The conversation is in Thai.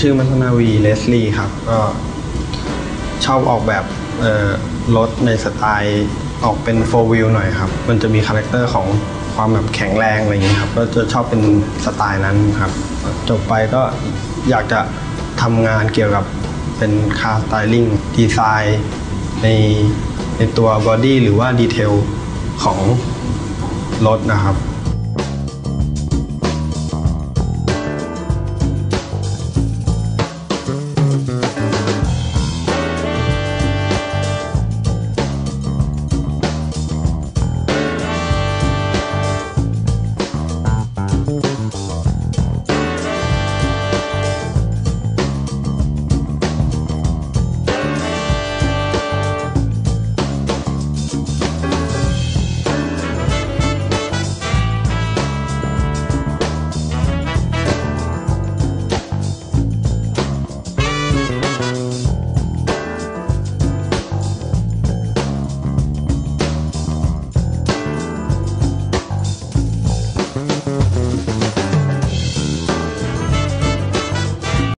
ชื่อมัทนาวีเลสลีครับ ก็ชอบออกแบบรถในสไตล์ออกเป็นโฟวิลหน่อยครับ มันจะมีคาแรคเตอร์ของความแบบแข็งแรงอะไรอย่างนี้ยครับ ก็จะชอบเป็นสไตล์นั้นครับ จบไปก็อยากจะทำงานเกี่ยวกับเป็นคาร์สไตลิ่งดีไซน์ในในตัวบอดี้หรือว่าดีเทลของรถนะครับ